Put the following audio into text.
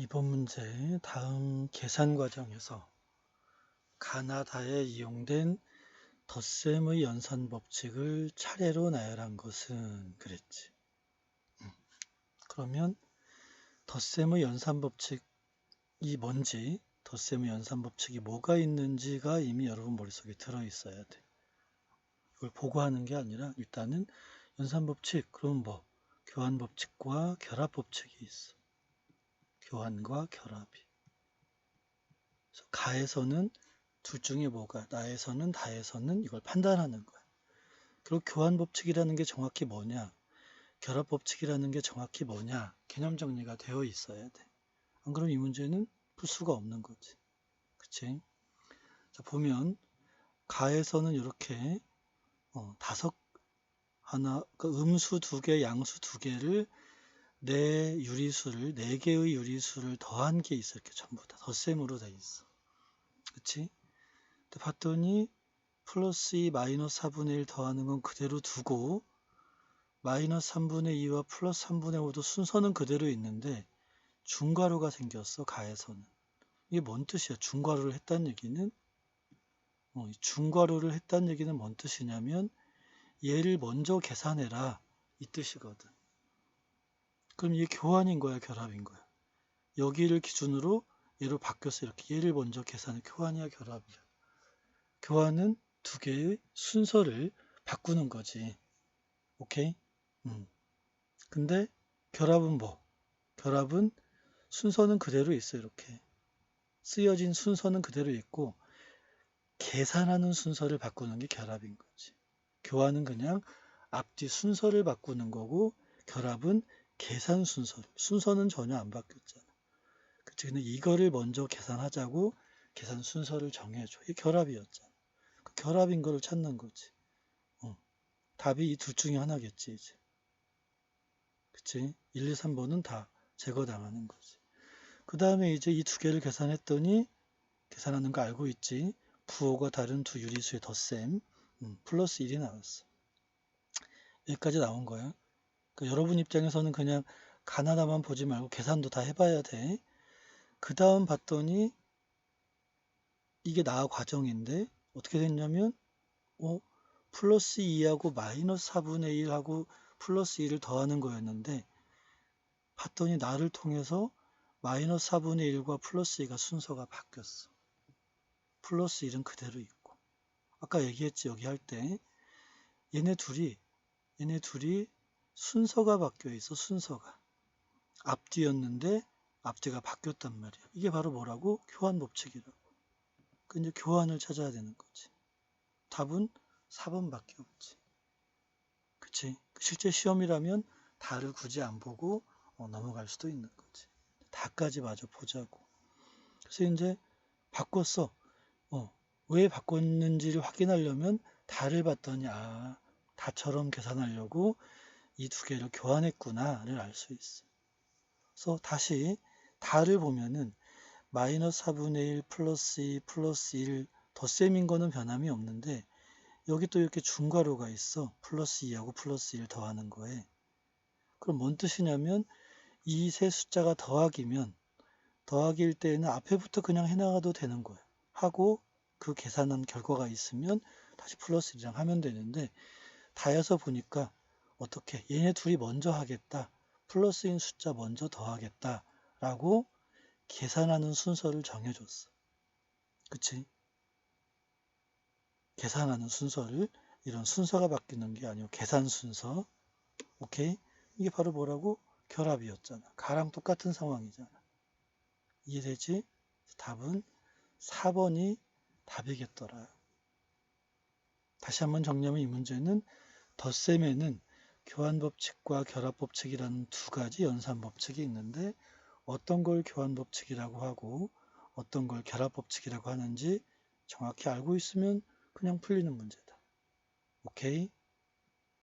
이번 문제 다음 계산 과정에서 가나다에 이용된 덧셈의 연산 법칙을 차례로 나열한 것은 그랬지. 음. 그러면 덧셈의 연산 법칙이 뭔지, 덧셈의 연산 법칙이 뭐가 있는지가 이미 여러분 머릿속에 들어 있어야 돼. 이걸 보고 하는 게 아니라 일단은 연산 법칙, 그럼 뭐 교환 법칙과 결합 법칙이 있어. 교환과 결합이. 그래서 가에서는 둘 중에 뭐가, 나에서는 다에서는 이걸 판단하는 거야. 그리고 교환 법칙이라는 게 정확히 뭐냐, 결합 법칙이라는 게 정확히 뭐냐, 개념 정리가 되어 있어야 돼. 안 그러면 이 문제는 풀 수가 없는 거지. 그치? 자, 보면, 가에서는 이렇게, 어, 다섯, 하나, 그 음수 두 개, 양수 두 개를 네 유리수를 네 개의 유리수를 더한 게 있어 이렇게 전부 다 덧셈으로 돼 있어. 그치? 봤더니 플러스 2 마이너스 4분의 1 더하는 건 그대로 두고 마이너스 3분의 2와 플러스 3분의 5도 순서는 그대로 있는데 중괄호가 생겼어 가에서는. 이게 뭔 뜻이야? 중괄호를 했다는 얘기는 어, 이 중괄호를 했다는 얘기는 뭔 뜻이냐면 얘를 먼저 계산해라 이 뜻이거든. 그럼 이게 교환인 거야, 결합인 거야? 여기를 기준으로 얘로 바뀌었어. 이렇게 얘를 먼저 계산해. 교환이야, 결합이야. 교환은 두 개의 순서를 바꾸는 거지. 오케이? 음. 근데 결합은 뭐? 결합은 순서는 그대로 있어. 이렇게. 쓰여진 순서는 그대로 있고 계산하는 순서를 바꾸는 게 결합인 거지. 교환은 그냥 앞뒤 순서를 바꾸는 거고 결합은 계산 순서, 순서는 전혀 안 바뀌었잖아. 그치? 근데 이거를 먼저 계산하자고 계산 순서를 정해줘. 이게 결합이었잖아. 그 결합인 거를 찾는 거지. 어. 답이 이 둘 중에 하나겠지, 이제. 그치? 1, 2, 3번은 다 제거당하는 거지. 그 다음에 이제 이 두 개를 계산했더니, 계산하는 거 알고 있지? 부호가 다른 두 유리수의 덧셈, 음, 플러스 1이 나왔어. 여기까지 나온 거야. 그 여러분 입장에서는 그냥 가나다만 보지 말고 계산도 다 해봐야 돼. 그 다음 봤더니 이게 나 과정인데 어떻게 됐냐면 어, 플러스 2하고 마이너스 4분의 1하고 플러스 1을 더하는 거였는데 봤더니 나를 통해서 마이너스 4분의 1과 플러스 2가 순서가 바뀌었어. 플러스 1은 그대로 있고 아까 얘기했지 여기 할 때 얘네 둘이 얘네 둘이 순서가 바뀌어 있어, 순서가. 앞뒤였는데 앞뒤가 바뀌었단 말이야. 이게 바로 뭐라고? 교환 법칙이라고. 그 이제 교환을 찾아야 되는 거지. 답은 4번밖에 없지. 그치? 실제 시험이라면 다를 굳이 안 보고 어, 넘어갈 수도 있는 거지. 다까지 마저 보자고. 그래서 이제 바꿨어. 어, 왜 바꿨는지를 확인하려면 다를 봤더니 아, 다처럼 계산하려고 이 두 개를 교환했구나를 알 수 있어. 그래서 다시 다를 보면은 마이너스 4분의 1 플러스 2 플러스 1 덧셈인 거는 변함이 없는데 여기 또 이렇게 중괄호가 있어. 플러스 2하고 플러스 1 더하는 거에. 그럼 뭔 뜻이냐면 이 세 숫자가 더하기면 더하기일 때에는 앞에부터 그냥 해나가도 되는 거야. 하고 그 계산한 결과가 있으면 다시 플러스 1이랑 하면 되는데 다여서 보니까 어떻게 얘네 둘이 먼저 하겠다. 플러스인 숫자 먼저 더하겠다. 라고 계산하는 순서를 정해줬어. 그치? 계산하는 순서를 이런 순서가 바뀌는 게 아니고 계산 순서. 오케이? 이게 바로 뭐라고? 결합이었잖아. 가랑 똑같은 상황이잖아. 이해되지? 답은 4번이 답이겠더라. 다시 한번 정리하면 이 문제는 덧셈에는 교환법칙과 결합법칙이라는 두 가지 연산법칙이 있는데 어떤 걸 교환법칙이라고 하고 어떤 걸 결합법칙이라고 하는지 정확히 알고 있으면 그냥 풀리는 문제다. 오케이?